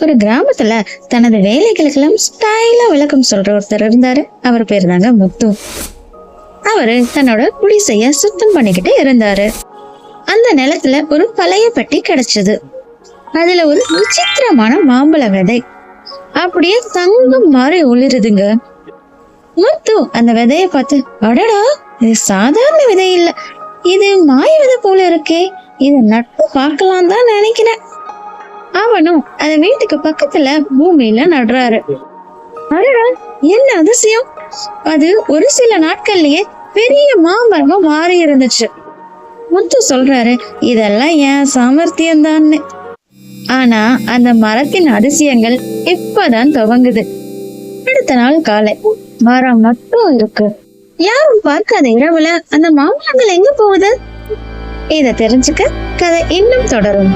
ஒரு கிராமத்துல தனது வேலைகளுக்கெல்லாம் ஸ்டைலா விளக்கம் சொல்ற ஒருத்தர் இருந்தாரு. அவர் பேர் தாங்க முத்து. அவரு தன்னோட குடிசைய சுத்தம் பண்ணிக்கிட்டு இருந்தாரு. அந்த நிலத்துல ஒரு பழைய பெட்டி கிடைச்சது. அதுல ஒரு விசித்திரமான மாம்பழ விதை. அப்படியே தங்கம் மாதிரி ஒளிருதுங்க. முத்து அந்த விதைய பார்த்து அடடா இது சாதாரண விதை இல்ல. இது மாய விதை போல இருக்கே. இது நட்பு பார்க்கலாம் தான் நினைக்கிறேன். அவனும் அந்த வீட்டுக்கு பக்கத்துல பூமியில நடுறாரு. அடடா என்ன அதிசயம்? அது ஒரு சில நாட்கள்லயே பெரிய மாமரமா மாறி இருந்துச்சு. முத்து சொல்றாரு இதெல்லாம் என் சாமர்த்தியம்தான்னு. ஆனா அந்த மரத்தின் அதிசயங்கள் இப்பதான் துவங்குது. அடுத்த நாள் காலை மரம் மட்டும் இருக்கு. யாரும் பார்க்காத இரவுல அந்த மாம்பழங்கள் எங்க போகுது? இத தெரிஞ்சுக்க கதை இன்னும் தொடரும்.